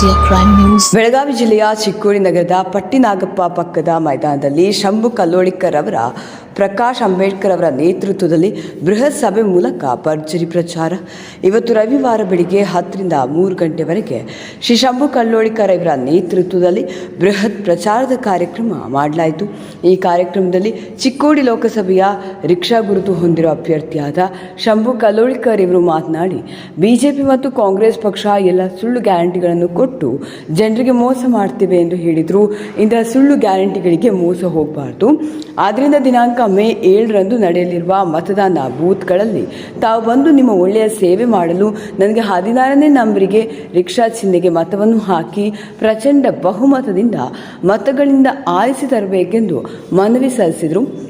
India crime news Belagavi ಜಿಲ್ಲೆಯ ಚಿಕ್ಕೋಡಿ ನಗರದ ಪಟ್ಟಿನಾಗಪ್ಪ ಪಕ್ಕದ ಮೈದಾನದಲ್ಲಿ ಶಂಭು ಕಲ್ಲೋಳಿಕರ್ ಅವರ ಪ್ರಕಾಶ್ ಅಂಬೇಡ್ಕರ್ ಅವರ ನೇತೃತ್ವದಲ್ಲಿ ಬೃಹತ್ ಸಭೆ ಮೂಲಕ ಭರ್ಜರಿ ಪ್ರಚಾರ. ಇವತ್ತು ರವಿವಾರ ಬೆಳಿಗ್ಗೆ ಹತ್ತರಿಂದ ಮೂರು ಗಂಟೆವರೆಗೆ ಶ್ರೀ ಶಂಭು ಕಲ್ಲೋಳಿಕರ್ ಇವರ ನೇತೃತ್ವದಲ್ಲಿ ಬೃಹತ್ ಪ್ರಚಾರದ ಕಾರ್ಯಕ್ರಮ ಮಾಡಲಾಯಿತು. ಈ ಕಾರ್ಯಕ್ರಮದಲ್ಲಿ ಚಿಕ್ಕೋಡಿ ಲೋಕಸಭೆಯ ರಿಕ್ಷಾ ಗುರುತು ಹೊಂದಿರುವ ಅಭ್ಯರ್ಥಿಯಾದ ಶಂಭು ಕಲ್ಲೋಳಿಕರ್ ಇವರು ಮಾತನಾಡಿ, ಬಿಜೆಪಿ ಮತ್ತು ಕಾಂಗ್ರೆಸ್ ಪಕ್ಷ ಎಲ್ಲ ಸುಳ್ಳು ಗ್ಯಾರಂಟಿಗಳನ್ನು ಕೊಟ್ಟು ಜನರಿಗೆ ಮೋಸ ಮಾಡ್ತಿವೆ ಎಂದು ಹೇಳಿದರು. ಇಂತಹ ಸುಳ್ಳು ಗ್ಯಾರಂಟಿಗಳಿಗೆ ಮೋಸ ಹೋಗಬಾರ್ದು. ಆದ್ದರಿಂದ ದಿನಾಂಕ ಮೇ ಏಳರಂದು ನಡೆಯಲಿರುವ ಮತದಾನ ಬೂತ್ಗಳಲ್ಲಿ ತಾವು ಬಂದು ನಿಮ್ಮ ಒಳ್ಳೆಯ ಸೇವೆ ಮಾಡಲು ನನಗೆ ಹದಿನಾರನೇ ನಂಬರಿಗೆ ರಿಕ್ಷಾ ಚಿಹ್ನೆಗೆ ಮತವನ್ನು ಹಾಕಿ ಪ್ರಚಂಡ ಬಹುಮತದಿಂದ ಮತಗಳಿಂದ ಆರಿಸಿ ತರಬೇಕೆಂದು ಮನವಿ ಸಲ್ಲಿಸಿದರು.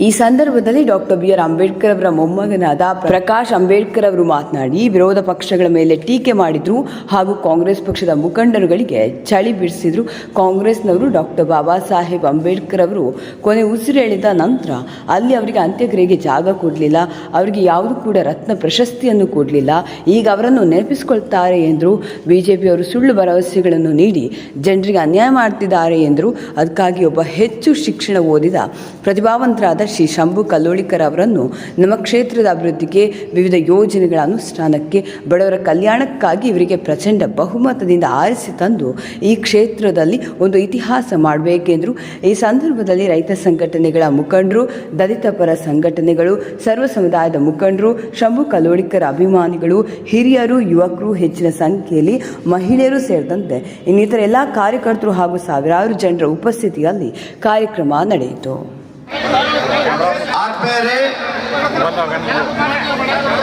ಈ ಸಂದರ್ಭದಲ್ಲಿ ಡಾಕ್ಟರ್ ಬಿ ಆರ್ ಅಂಬೇಡ್ಕರ್ ಅವರ ಮೊಮ್ಮಗನಾದ ಪ್ರಕಾಶ್ ಅಂಬೇಡ್ಕರ್ ಅವರು ಮಾತನಾಡಿ, ವಿರೋಧ ಪಕ್ಷಗಳ ಮೇಲೆ ಟೀಕೆ ಮಾಡಿದ್ರು ಹಾಗೂ ಕಾಂಗ್ರೆಸ್ ಪಕ್ಷದ ಮುಖಂಡರುಗಳಿಗೆ ಚಳಿ ಬಿಡಿಸಿದ್ರು ಕಾಂಗ್ರೆಸ್ನವರು ಡಾಕ್ಟರ್ ಬಾಬಾ ಸಾಹೇಬ್ ಅಂಬೇಡ್ಕರ್ ಅವರು ಕೊನೆ ಉಸಿರೆಳೆದ ನಂತರ ಅಲ್ಲಿ ಅವರಿಗೆ ಅಂತ್ಯಕ್ರಿಯೆಗೆ ಜಾಗ ಕೊಡಲಿಲ್ಲ. ಅವರಿಗೆ ಯಾವುದು ಕೂಡ ರತ್ನ ಪ್ರಶಸ್ತಿಯನ್ನು ಕೊಡಲಿಲ್ಲ. ಈಗ ಅವರನ್ನು ನೆನಪಿಸಿಕೊಳ್ತಾರೆ ಎಂದರು. ಬಿಜೆಪಿಯವರು ಸುಳ್ಳು ಭರವಸೆಗಳನ್ನು ನೀಡಿ ಜನರಿಗೆ ಅನ್ಯಾಯ ಮಾಡ್ತಿದ್ದಾರೆ ಎಂದರು. ಅದಕ್ಕಾಗಿ ಒಬ್ಬ ಹೆಚ್ಚು ಶಿಕ್ಷಣ ಓದಿದ ಪ್ರತಿಭಾವಂತರಾದ ಶ್ರೀ ಶಂಭು ಕಲ್ಲೋಳಿಕರ್ ಅವರನ್ನು ನಮ್ಮ ಕ್ಷೇತ್ರದ ಅಭಿವೃದ್ಧಿಗೆ ವಿವಿಧ ಯೋಜನೆಗಳ ಅನುಷ್ಠಾನಕ್ಕೆ, ಬಡವರ ಕಲ್ಯಾಣಕ್ಕಾಗಿ ಇವರಿಗೆ ಪ್ರಚಂಡ ಬಹುಮತದಿಂದ ಆರಿಸಿ ತಂದು ಈ ಕ್ಷೇತ್ರದಲ್ಲಿ ಒಂದು ಇತಿಹಾಸ ಮಾಡಬೇಕೆಂದರು. ಈ ಸಂದರ್ಭದಲ್ಲಿ ರೈತ ಸಂಘಟನೆಗಳ ಮುಖಂಡರು, ದಲಿತ ಪರ ಸಂಘಟನೆಗಳು, ಸರ್ವ ಸಮುದಾಯದ ಮುಖಂಡರು, ಶಂಭು ಕಲ್ಲೋಳಿಕರ್ ಅಭಿಮಾನಿಗಳು, ಹಿರಿಯರು, ಯುವಕರು ಹೆಚ್ಚಿನ ಸಂಖ್ಯೆಯಲ್ಲಿ ಮಹಿಳೆಯರು ಸೇರಿದಂತೆ ಇನ್ನಿತರ ಎಲ್ಲ ಕಾರ್ಯಕರ್ತರು ಹಾಗೂ ಸಾವಿರಾರು ಜನರ ಉಪಸ್ಥಿತಿಯಲ್ಲಿ ಕಾರ್ಯಕ್ರಮ ನಡೆಯಿತು. ಆದ್ಮೇಲೆ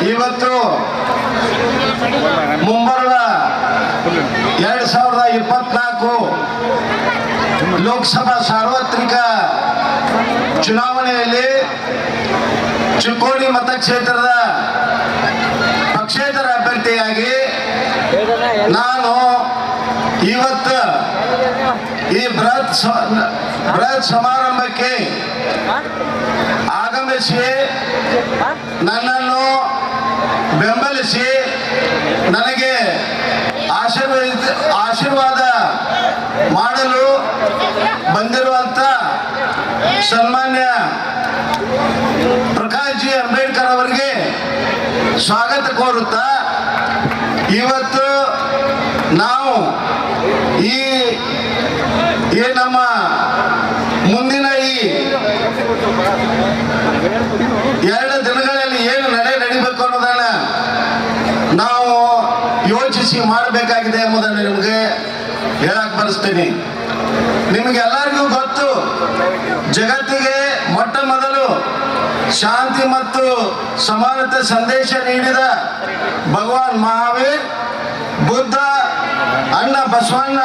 ಇವತ್ತು ಮುಂಬರುವ ಎರಡ್ ಸಾವಿರದ ಇಪ್ಪತ್ನಾಲ್ಕು ಲೋಕಸಭಾ ಸಾರ್ವತ್ರಿಕ ಚುನಾವಣೆಯಲ್ಲಿ ಚಿಕ್ಕೋಡಿ ಮತಕ್ಷೇತ್ರದ ಪಕ್ಷೇತರ ಅಭ್ಯರ್ಥಿಯಾಗಿ ನಾನು ಇವತ್ತು ಈ ಬೃಹತ್ ಬೃಹತ್ ಸಮಾರಂಭಕ್ಕೆ ಆಗಮಿಸಿ. ನನ್ನನ್ನು ಬೆಂಬಲಿಸಿ. ನನಗೆ ಆಶೀರ್ವಾದ ಆಶೀರ್ವಾದ ಮಾಡಲು ಬಂದಿರುವಂತ ಸನ್ಮಾನ್ಯ ಪ್ರಕಾಶ್ ಜಿ ಅಂಬೇಡ್ಕರ್ ಅವರಿಗೆ ಸ್ವಾಗತ ಕೋರುತ್ತಾ ಇವತ್ತು ನಾವು ಈ ಈ ನಮ್ಮ ಮುಂದಿನ ಈ ಎರಡು ದಿನಗಳಲ್ಲಿ ಏನು ನಡೆ ನಡಿಬೇಕು ಅನ್ನೋದನ್ನ ನಾವು ಯೋಚಿಸಿ ಮಾಡಬೇಕಾಗಿದೆ ಎಂಬುದನ್ನು ನಿಮಗೆ ಹೇಳಕ್ ಬರೆಸ್ತೀನಿ ನಿಮಗೆ ಎಲ್ಲರಿಗೂ ಗೊತ್ತು, ಜಗತ್ತಿಗೆ ಮೊಟ್ಟ ಮೊದಲು ಶಾಂತಿ ಮತ್ತು ಸಮಾನತೆ ಸಂದೇಶ ನೀಡಿದ ಭಗವಾನ್ ಮಹಾವೀರ್, ಬುದ್ಧ, ಅಣ್ಣ ಬಸವಣ್ಣ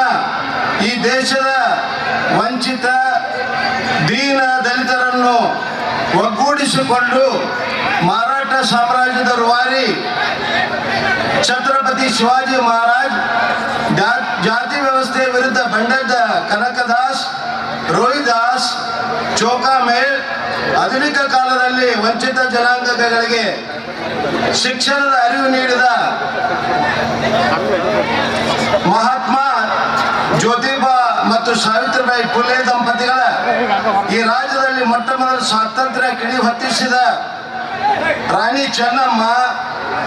ಈ ದೇಶದ ವಂಚಿತ, ದೀನ ದಲಿತರನ್ನು ಒಗ್ಗೂಡಿಸಿಕೊಂಡು ಮಾರಾಟ ಸಾಮ್ರಾಜ್ಯದ ರೂವಾರಿ ಛತ್ರಪತಿ ಶಿವಾಜಿ ಮಹಾರಾಜ್ ಜಾತಿ ವ್ಯವಸ್ಥೆಯ ವಿರುದ್ಧ ಬಂಡದ್ದ ಕನಕದಾಸ್, ರೋಹಿದಾಸ್, ಚೋಕಾಮೇಳ್ ಆಧುನಿಕ ಕಾಲದಲ್ಲಿ ವಂಚಿತ ಜನಾಂಗಗಳಿಗೆ ಶಿಕ್ಷಣದ ಅರಿವು ನೀಡಿದ ಮಹಾತ್ಮ ಜ್ಯೋತಿಬಾ ಮತ್ತು ಸಾವಿತ್ರಿಬಾಯಿ ಫುಲೆ ದಂಪತಿಗಳ, ಈ ರಾಜ್ಯದಲ್ಲಿ ಮೊಟ್ಟ ಮೊದಲ ಸ್ವಾತಂತ್ರ್ಯ ಕಿಡಿ ಹೊತ್ತಿಸಿದ ರಾಣಿ ಚೆನ್ನಮ್ಮ,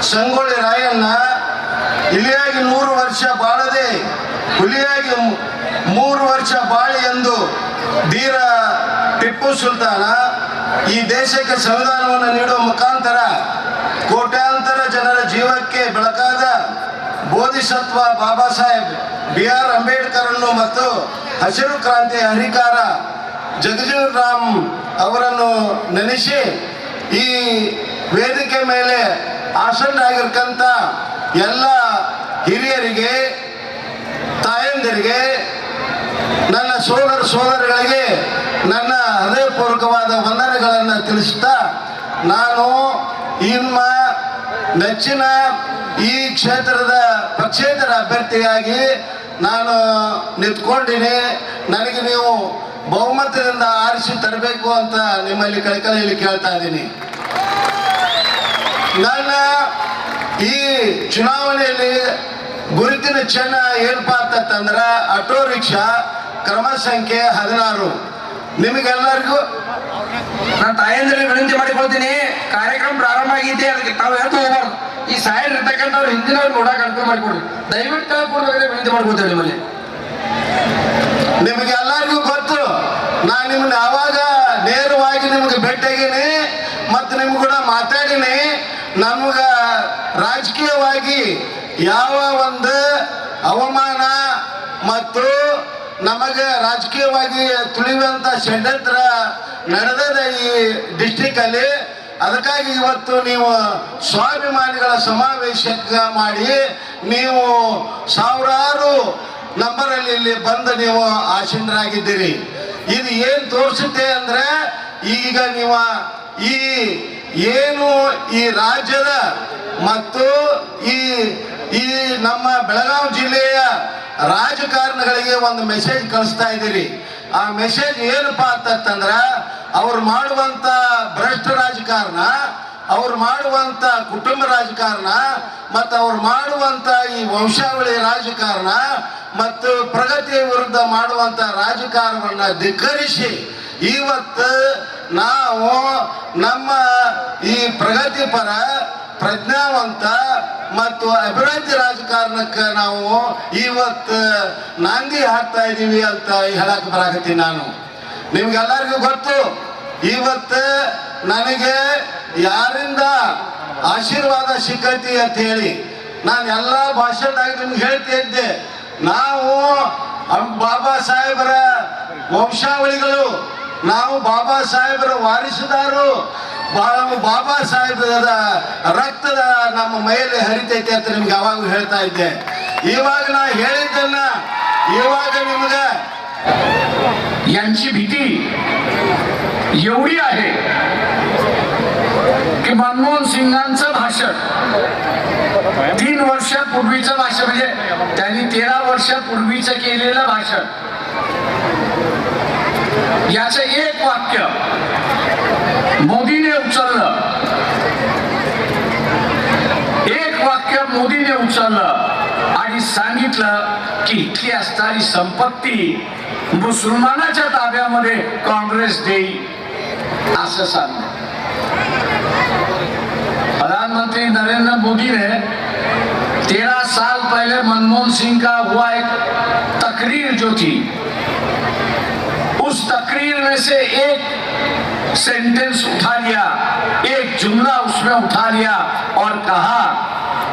ಸಂಗೊಳ್ಳಿ ರಾಯಣ್ಣ, ಇಲಿಯಾಗಿ ನೂರು ವರ್ಷ ಬಾಳದೆ ಹುಲಿಯಾಗಿ ಮೂರು ವರ್ಷ ಬಾಳಿ ಎಂದು ಧೀರ ಟಿಪ್ಪು ಸುಲ್ತಾನ ಈ ದೇಶಕ್ಕೆ ಸಂವಿಧಾನವನ್ನು ನೀಡುವ ಮುಖಾಂತರ ಕೋಟ್ಯಾಂತರ ಜನರ ಜೀವಕ್ಕೆ ಬೆಳಕಾದ ಬೋಧಿಸತ್ವ ಬಾಬಾ ಸಾಹೇಬ್ ಬಿ ಆರ್ ಅಂಬೇಡ್ಕರ್ ಅನ್ನು ಮತ್ತು ಹಸಿರು ಕ್ರಾಂತಿ ಹರಿಕಾರ ಜಗಜೀವ್ ರಾಮ್ ಅವರನ್ನು ನೆನೆಸಿ ಈ ವೇದಿಕೆ ಮೇಲೆ ಆಸನ್ನರಾಗಿರ್ತಕ್ಕಂಥ ಎಲ್ಲ ಹಿರಿಯರಿಗೆ, ತಾಯಂದಿರಿಗೆ, ನನ್ನ ಸೋದರ ಸೋದರಿಗಳಿಗೆ ನನ್ನ ಹೃದಯಪೂರ್ವಕವಾದ ವಂದನೆಗಳನ್ನು ತಿಳಿಸುತ್ತಾ ನಾನು ನಿಮ್ಮ ನೆಚ್ಚಿನ ಈ ಕ್ಷೇತ್ರದ ಪಕ್ಷೇತರ ಅಭ್ಯರ್ಥಿಯಾಗಿ ನಾನು ನಿಂತ್ಕೊಂಡಿನಿ. ನನಗೆ ನೀವು ಬಹುಮತದಿಂದ ಆರಿಸಿ ತರಬೇಕು ಅಂತ ನಿಮ್ಮಲ್ಲಿ ಕಳಕಳಿಯಲ್ಲಿ ಕೇಳ್ತಾ ಇದ್ದೀನಿ. ನನ್ನ ಈ ಚುನಾವಣೆಯಲ್ಲಿ ಗುರುತಿನ ಚಿಹ್ನ ಏನಪ್ಪಾ ಅಂತಂದ್ರೆ ಆಟೋ ರಿಕ್ಷಾ ಕ್ರಮ ಸಂಖ್ಯೆ ಹದಿನಾರು. ನಿಮಗೆಲ್ಲರಿಗೂ ನಾನು ತಾಯಂದ್ರಲ್ಲಿ ವಿನಂತಿ ಮಾಡಿಕೊಳ್ತೀನಿ. ಕಾರ್ಯಕ್ರಮ ಪ್ರಾರಂಭ ಆಗೈತಿ ಅದಕ್ಕೆ ತಾವು ಹೇಳ್ತಾ ಹೋಗ್ಬಾರ್ದು. ಈ ಸಾಯರ್ ಇರ್ತಕ್ಕಂಥವ್ರು ಹಿಂದಿನವ್ರು ನೋಡಕ್ ಅನುಕೂಲ ಮಾಡಿಕೊಡ್ರಿ. ದಯವಿಟ್ಟು ಕೇಳ್ಕೊಡ್ಬೇಕಾದ್ರೆ ವಿನಂತಿ ಮಾಡ್ಕೊತೇವೆ ನಿಮ್ಮಲ್ಲಿ. ನಿಮಗೆಲ್ಲರಿಗೂ ಗೊತ್ತು, ನಾನು ನಿಮ್ಮನ್ನ ಯಾವಾಗ ನೇರವಾಗಿ ನಿಮ್ಗೆ ಭೇಟಿಯಾಗೀನಿ ಮತ್ತು ನಿಮ್ಗೆ ಕೂಡ ಮಾತಾಡೀನಿ. ನಮ್ಗ ರಾಜಕೀಯವಾಗಿ ಯಾವ ಒಂದು ಅವಮಾನ ಮತ್ತು ನಮಗೆ ರಾಜಕೀಯವಾಗಿ ತುಳಿಯುವಂತ ಷಡ್ಯಂತ್ರ ನಡೆದದ ಈ ಡಿಸ್ಟಿಕ್ ಅಲ್ಲಿ ಅದಕ್ಕಾಗಿ ಇವತ್ತು ನೀವು ಸ್ವಾಭಿಮಾನಿಗಳ ಸಮಾವೇಶ ಮಾಡಿ ನೀವು ಸಾವಿರಾರು ನಂಬರಲ್ಲಿ ಇಲ್ಲಿ ಬಂದು ನೀವು ಆಸೀನರಾಗಿದ್ದೀರಿ. ಇದು ಏನು ತೋರಿಸುತ್ತೆ ಅಂದ್ರೆ ಈಗ ನೀವು ಈ ಏನು ಈ ರಾಜ್ಯದ ಮತ್ತು ಈ ಈ ನಮ್ಮ ಬೆಳಗಾವಿ ಜಿಲ್ಲೆಯ ರಾಜಕಾರಣಿಗಳಿಗೆ ಒಂದು ಮೆಸೇಜ್ ಕಳಿಸ್ತಾ ಇದ್ದೀರಿ. ಆ ಮೆಸೇಜ್ ಏನಪ್ಪಾ ಅಂತಂದ್ರ ಅವ್ರು ಮಾಡುವಂತ ಭ್ರಷ್ಟ ರಾಜಕಾರಣ, ಅವ್ರು ಮಾಡುವಂತ ಕುಟುಂಬ ರಾಜಕಾರಣ, ಮತ್ತು ಅವ್ರು ಮಾಡುವಂತ ಈ ವಂಶಾವಳಿ ರಾಜಕಾರಣ, ಮತ್ತು ಪ್ರಗತಿಯ ವಿರುದ್ಧ ಮಾಡುವಂತ ರಾಜಕಾರಣವನ್ನ ಧಿಕ್ಕರಿಸಿ, ಇವತ್ತು ನಾವು ನಮ್ಮ ಈ ಪ್ರಗತಿಪರ ಪ್ರಜ್ಞಾವಂತ ಮತ್ತು ಅಭಿವೃದ್ಧಿ ರಾಜಕಾರಣಕ್ಕೆ ನಾವು ಇವತ್ತು ನಾಂದಿ ಹಾಕ್ತಾ ಇದ್ದೀವಿ ಅಂತ ಹೇಳಕ್ ಬರಾಕತ್ತೀನಿ ನಾನು. ನಿಮ್ಗೆಲ್ಲರಿಗೂ ಗೊತ್ತು, ಇವತ್ತು ನನಗೆ ಯಾರಿಂದ ಆಶೀರ್ವಾದ ಸಿಕ್ಕೈತಿ ಅಂತ ಹೇಳಿ ನಾನು ಎಲ್ಲ ಭಾಷಣದಾಗ ನಿಮ್ಗೆ ಹೇಳ್ತಾ ಇದ್ದೆ. ನಾವು ಬಾಬಾ ಸಾಹೇಬರ ವಂಶಾವಳಿಗಳು, ನಾವು ಬಾಬಾ ಸಾಹೇಬರ ವಾರಿಸುದಾರು ಬಾಬಾ ಸಾಹೇಬರ ರಕ್ತದ ನಮ್ಮ ಮೈಯಲ್ಲಿ ಹರಿತೈತೆ ಅಂತ ನಿಮ್ಗೆ ಯಾವಾಗ ಹೇಳ್ತಾ ಇದ್ದೆ. ಇವಾಗ ನಾ ಹೇಳಿದ್ದನ್ನ ಇವಾಗ ನಿಮ್ಗೆ यांची भीती एवढी आहे की मनमोहन सिंगांचं भाषण तीन वर्षापूर्वीचं भाषण म्हणजे त्यांनी तेरा वर्षापूर्वीचं केलेलं भाषण याचं एक वाक्य मोदीने उचललं. एक वाक्य मोदीने उचललं आणि सांगितलं की इथली असणारी संपत्ती मुसलमानाच्या ताब्यामध्ये काँग्रेस सांगलं प्रधानमंत्री नरेंद्र मोदी ने तेरह साल पहले मनमोहन सिंह का हुआ एक तकरीर जो थी, उस तकरीर में से एक सेंटेंस उठा लिया, एक जुमला उसमें उठा लिया और कहा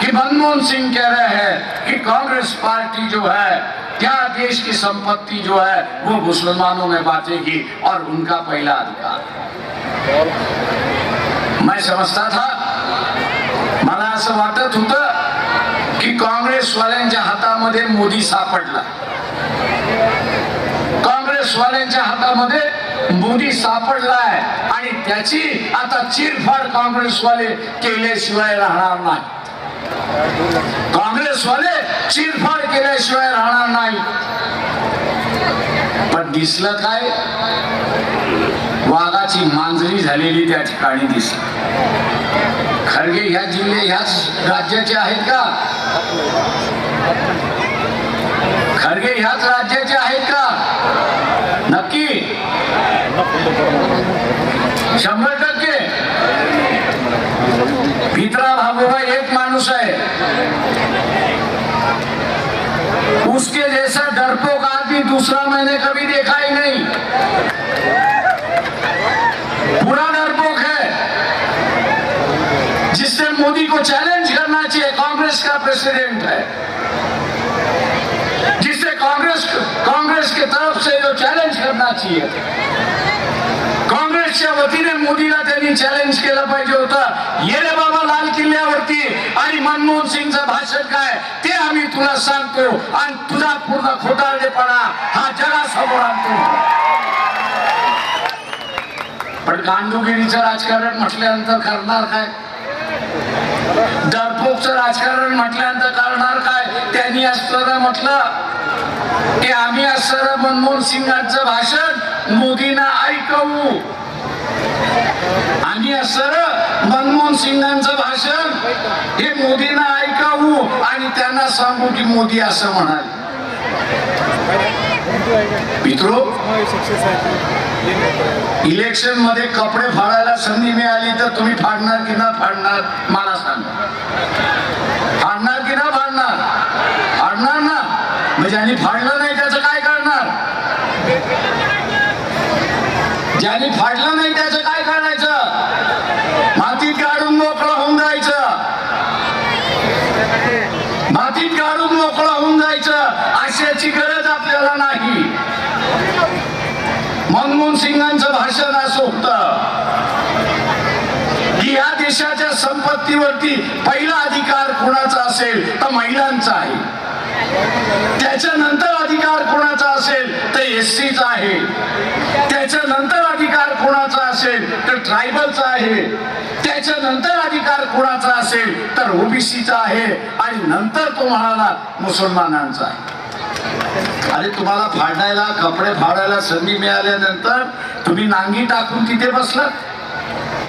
कि मनमोहन सिंह कह रहे हैं कि कांग्रेस पार्टी जो है क्या देश की संपत्ति जो है वो मुसलमानों में बांटेगी और उनका पहला अधिकार। मैं समजता था मला असं वाटत होतं की काँग्रेसवाल्यांच्या हातामध्ये मोदी सापडला। काँग्रेसवाल्यांच्या हातामध्ये मोदी सापडलाय आणि त्याची आता चिरफाड काँग्रेसवाले केल्याशिवाय राहणार नाही। काँग्रेसवाले चिरफाड केल्याशिवाय राहणार नाही. पण दिसलं काय? वाघाची मांजरी झालेली त्या ठिकाणी दिसली. खरगे ह्या जिल्हे ह्याच राज्याचे आहेत का? खरगे ह्याच राज्याचे आहेत का? नक्की? शंभर टक्के. भित्रा भागोबा एक माणूस आहे उसके जैसा डरपोक आदमी दूसरा मैंने कभी देखा ही नहीं। पूरा डरपोक है। जिससे मोदी को चैलेंज करना चाहिए, कांग्रेस का प्रेसिडेंट है। जिससे कांग्रेस कांग्रेस की तरफ़ से जो चॅलेंज करना चाहिए। काँग्रेसच्या वतीने मोदीला त्यांनी चॅलेंज केलं पाहिजे होतं, ये रे बाबा किल्ल्यावरती आणि मनमोहन सिंगचं भाषण काय? ते आम्ही तुला सांगतो. आणि तुझा पूर्ण खोटारडेपणा हा जगासमोर आणतो. पण गांडूगिरीचं राजकारण म्हटल्यानंतर करणार काय? डरपोकचं राजकारण म्हटल्यानंतर करणार काय? त्यांनी असताना म्हटलं की आम्ही असताना मनमोहन सिंगांचं भाषण मोदींना ऐकवू. आम्ही असताना मनमोहन सिंगांचं भाषण हे मोदींना ऐकावू आणि त्यांना सांगू की मोदी असं म्हणाले. मित्रो इलेक्शनमध्ये कपडे फाडायला संधी मिळाली तर तुम्ही फाडणार की ना फाडणार मला सांगा. फाडणार की ना फाडणार? फाडणार ना. मग ज्यांनी फाडलं नाही त्याचं काय करणार? ज्यांनी फाडलं नाही त्याचं काय करायचं मातीत काढून मोकळं होऊन जायचं मातीत काढून मोकळं होऊन जायचं अशाची गरज आपल्याला नाही. मनमोहन सिंगांचं भाषण असं होतं. की या देशाच्या संपत्तीवरती पहिला अधिकार कुणाचा असेल? तर महिलांचा आहे. त्याच्यानंतर अधिकार कोणाचा असेल तर एस सीचा आहे. त्याच्यानंतर अधिकार कोणाचा असेल तर ट्रायबलचा आहे. त्याच्यानंतर अधिकार कोणाचा असेल तर ओबीसीचा आहे आणि नंतर तो म्हणाला मुसलमानांचा आहे. अरे तुम्हाला फाडायला कपडे फाडायला संधी मिळाल्यानंतर तुम्ही नांगी टाकून तिथे बसलात?